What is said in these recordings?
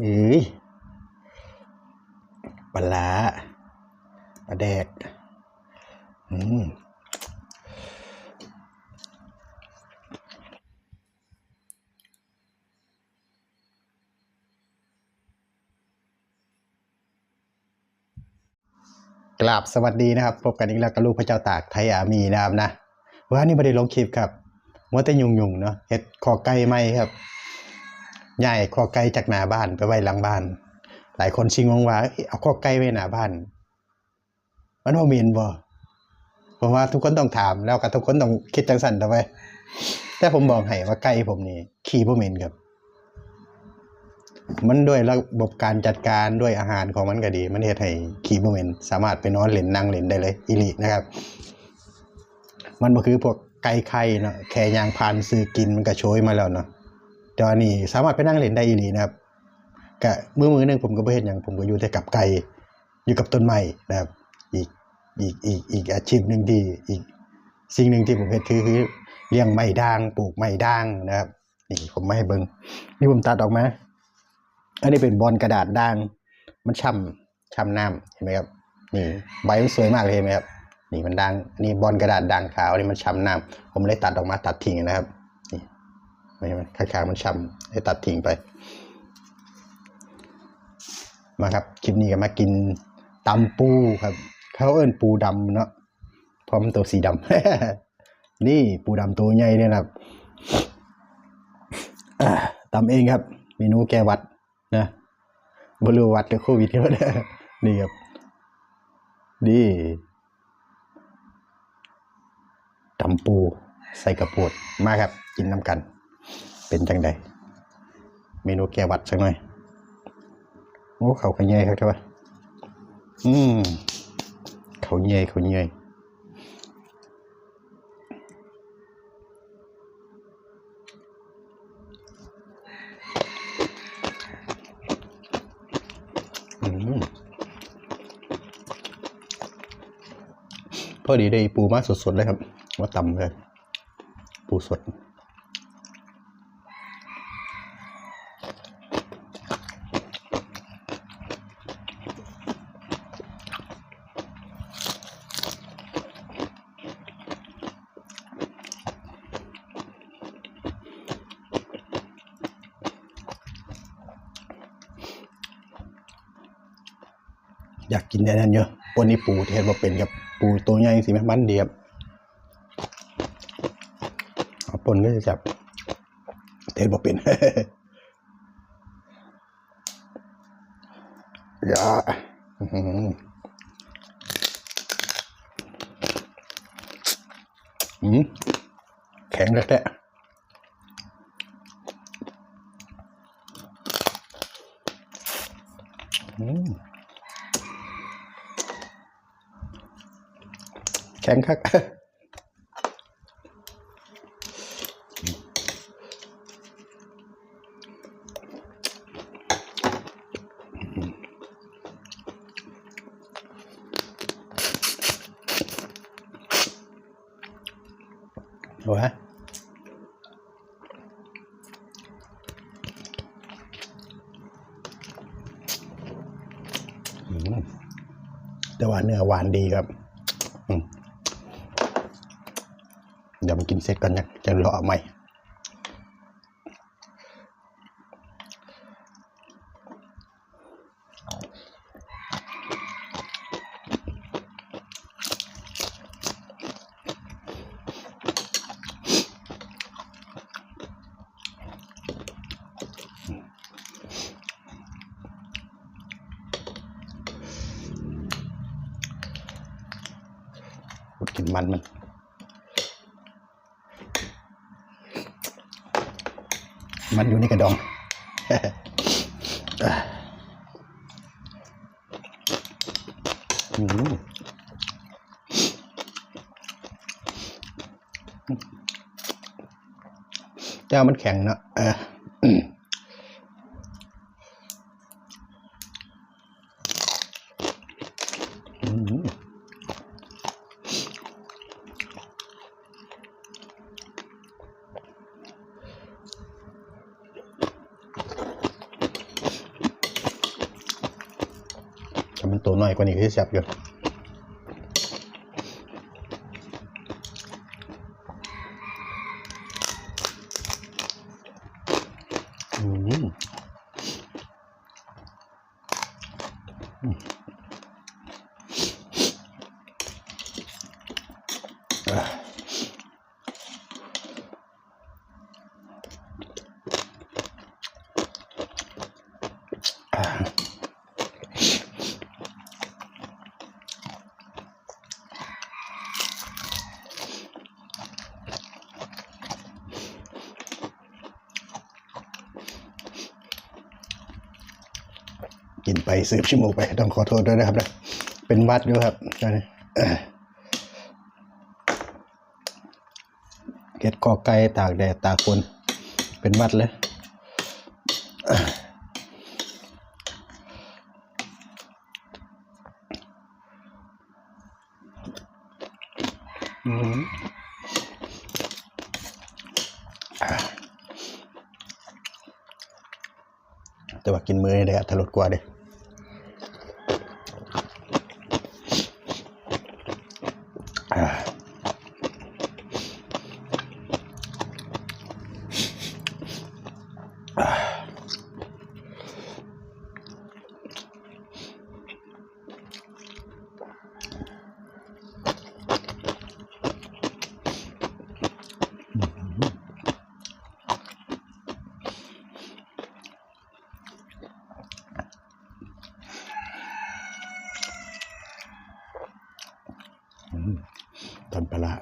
เอ้ยปลาปลาแดก อืมกราบสวัสดีนะครับ พบกันอีกแล้วกับลูกพระเจ้าตากไทยอามีนะครับนะว่านี่ไม่ได้ลงคลิปครับมัวแต่ยุงยุงๆเนาะเฮ็ดคอไก่ไหมครับ ย้ายคอไก่จากหน้าบ้านไปไว้หลังบ้าน หลายคนชิงงงว่าเอ้ยเอไก่ไว้หน้าบ้าน มันว่ามีนบ่ผมว่าทุกคนต้องถามแล้วก็ทุกคนต้องคิดจังสันต่อไปแต่ผมบอกให้ว่าไก่ผมนี่ขี้บ่เหม็นครับ มันด้วยระบบการจัดการด้วยอาหารของมันก็ดี มันเฮ็ดให้ขี้บ่เหม็นสามารถไปนอนเล่นนั่งเล่นได้เลยอีหลีนะครับ มันบ่คือพวกไก่ไข่เนาะแค่ยางพานซื้อกินมันก็โชยมาแล้วเนาะ แต่ว่านี่สามารถไปนั่งเล่นได้อีหลีนะครับก็มือมือหนึงผมก็บ่เฮ็ดหยังผมก็อยู่แต่กับไก่อยู่กับต้นไม้นะครับอีกอีกอีกอีกอาชีพหนึ่งที่อีกสิ่งหนึ่งที่ผมเฮ็ดคือคือเลี้ยงไม้ด่างปลูกไม้ด่างนะครับนี่ผมไม่ให้เบิ่งนี่ผมตัดออกมา อันนี้เป็นบอลกระดาษด่าง มันช่ำช่ำน้ำเห็นไหมครับนี่ใบมันสวยมากเลยเห็นไหมครับนี่มันด่างนี่บอลกระดาษด่างขาวนี่มันช่ำน้ำผมเลยตัดออกมาตัดทิ้งนะครับ ใช่ไหมข้างๆมันช่ำให้ตัดทิ้งไป มาครับคลิปนี้ก็มากินตำปูครับ เขาเอิ้นปูดำเนาะพราะมันตัวสีดำ นี่ปูดำตัวใหญ่เนี่ยนะครับตำเองครับ เมนูแก้วัดนะบรูวัดหรือโควิดก็ได้นี่ครับนี่ตำปูใส่กระปุกมาครับ กินน้ำกัน เป็นจังใดเมนูแก้วัดสักหน่อย โอ้เขาขยายครับใช่ปะอืมเขาเย่เขาเย่พอดีได้ปูมาสดๆเลยครับว่าตำเลย ปูสด อยากกินได้นั่นเยอะวันนี้ปูเทศว่าเป็นกับปูตัวใหญ่สิแม่มันเดียบเอาปนก็จะจับ เทศว่าเป็นอย่าอื้มแข็งแล้วแท้อื ข็งคักวอืมแต่ว่าเนื้อหวานดีครับ อืม ดี๋ยวมากินเสร็จก่อนนะจะรอเอาใหม่กินมันมัน มันอยู่ในกระดองอืมเจ้ามันแข็งเนอะเออ อืม หน่อยกว่านี้ก็สิแซ่บอยู่อืม สืบชั่วโมงไป ต้องขอโทษด้วยนะครับนะเป็นหวัดด้วยครับตอนนี้เอ่อเก็ดกอไก่ตากแดดตากฝนเป็นหวัดเลยอืมอะแต่ว่ากินมือนี่ได้อัตลดกว่าเด้ ตอนปลา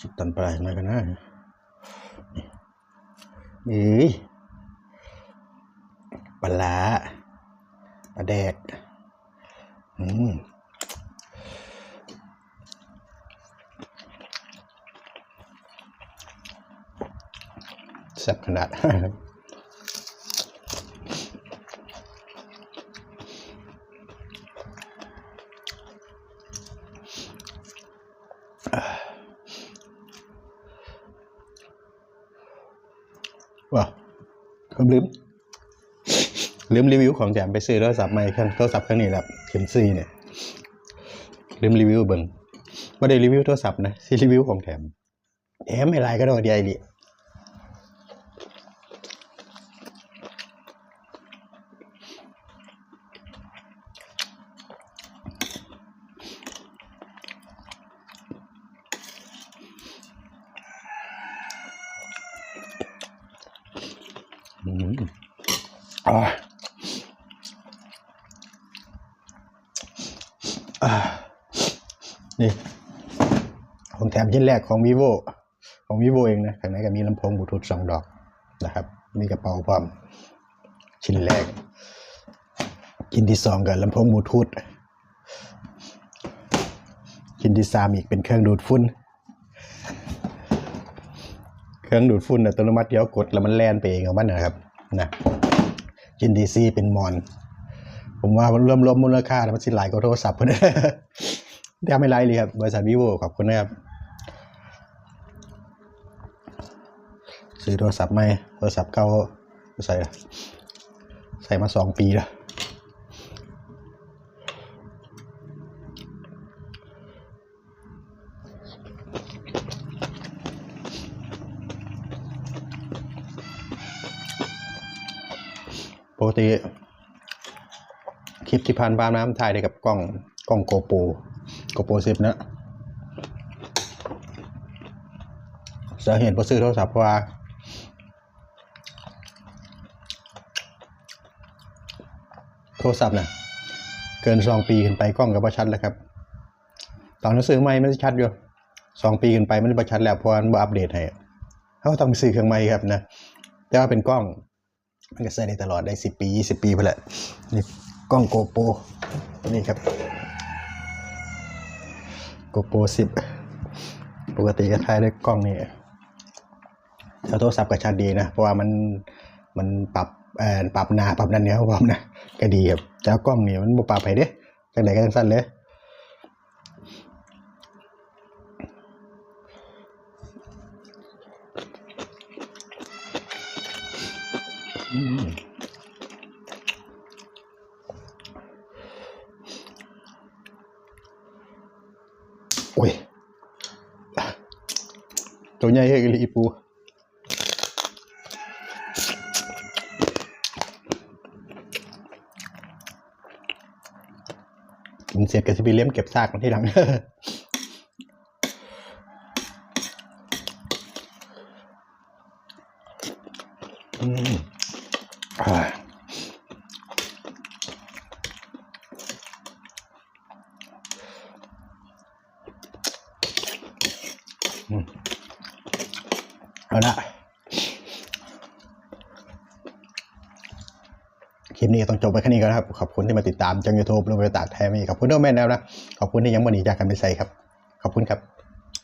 สุดตันปลาร้าหนกันนะเอ้ยปลาร้าปลาแดก อืมแซ่บขนาด ว่าผมลืม ลืมรีวิวของแถมไปซื้อโทรศัพท์ใหม่เครื่องโทรศัพท์เครื่องนี้แหละเข็มซีเนี่ย ลืมรีวิวเบิ่งไม่ได้รีวิวโทรศัพท์นะที่รีวิวของแถมแถมไม่ไรก็โดนดีไอดีอืมอ่าอ่า นี่ ของแถมชิ้นแรกของ vivo ของ vivo เองนะข้างในก็มีลำโพงบลูทูธสองดอกนะครับ มีกระเป๋าพร้อมชิ้นแรก ชิ้นที่สองกับลำโพงบลูทูธชิ้นที่สามอีกเป็นเครื่องดูดฝุ่นเครื่องดูดฝุ่นอัตโนมัติเดี๋ยวกดแล้วมันแล่นไปเองของมันนะครับนะ กินดีซีเป็นมอน ผมว่ามันรวมลดมมูลค่าแล้วมันสิหลายก็โทรศัพท์เพิ่นแทบไม่ไรเลยครับบริษัทวิโวขอบคุณนะครับซื้อโทรศัพท์ใหม่โทรศัพท์เก่าใส่ใส่มาสองปีแล้ว กติคลิปที่ผ่านบ้านน้ำถ่ายได้กับกล้องกล้องโกโปรโกโปรสิบนะสาเหตุเพราซื้อโทรศัพท์เพราะว่าโทรศัพท์น่ะเกินสองปีขึ้นไปกล้องก็บ่ชัดแล้วครับตอนนั้นซื้อใหม่มันชัดอยู่สองปีขึ้นไปมันบ่ชัดแล้วเพราะว่ามันบ่อัปเดตให้เขาต้องไปซื้อเครื่องใหม่ครับนะแต่ว่าเป็นกล้อง มันก็ใช้ได้ตลอดได้สิบปียี่สิบปีไปแหละนี่กล้องโกโปรนี่ครับโกโปรสิบปกติก็ถ่ายด้วยกล้องนี่แล้วโทรศัพท์ก็ชัดดีนะ เพราะว่ามันมันปรับเอ่อปรับหนาปรับนั่นเนี่ยพร้อมนะก็ดีครับแต่ว่ากล้องนี่มันบ่ปรับให้เด้จังไดก็จังสั้นเลย โอ้ย ตัวใหญ่เฮ้ยอีปูกินเสร็จก็จะไปเลี้ยมเก็บซากมันที่หลัง อืมอ่าอืม เอาละคลิปนี้ต้องจบไปแค่นี้ก่อนนะครับ ขอบคุณที่มาติดตามจังยูทูบลงไปตากแทมีขอบคุณด้วยแม่แล้วนะ ขอบคุณที่ยังมาหนีจากกันไปใส่ครับ ขอบคุณครับ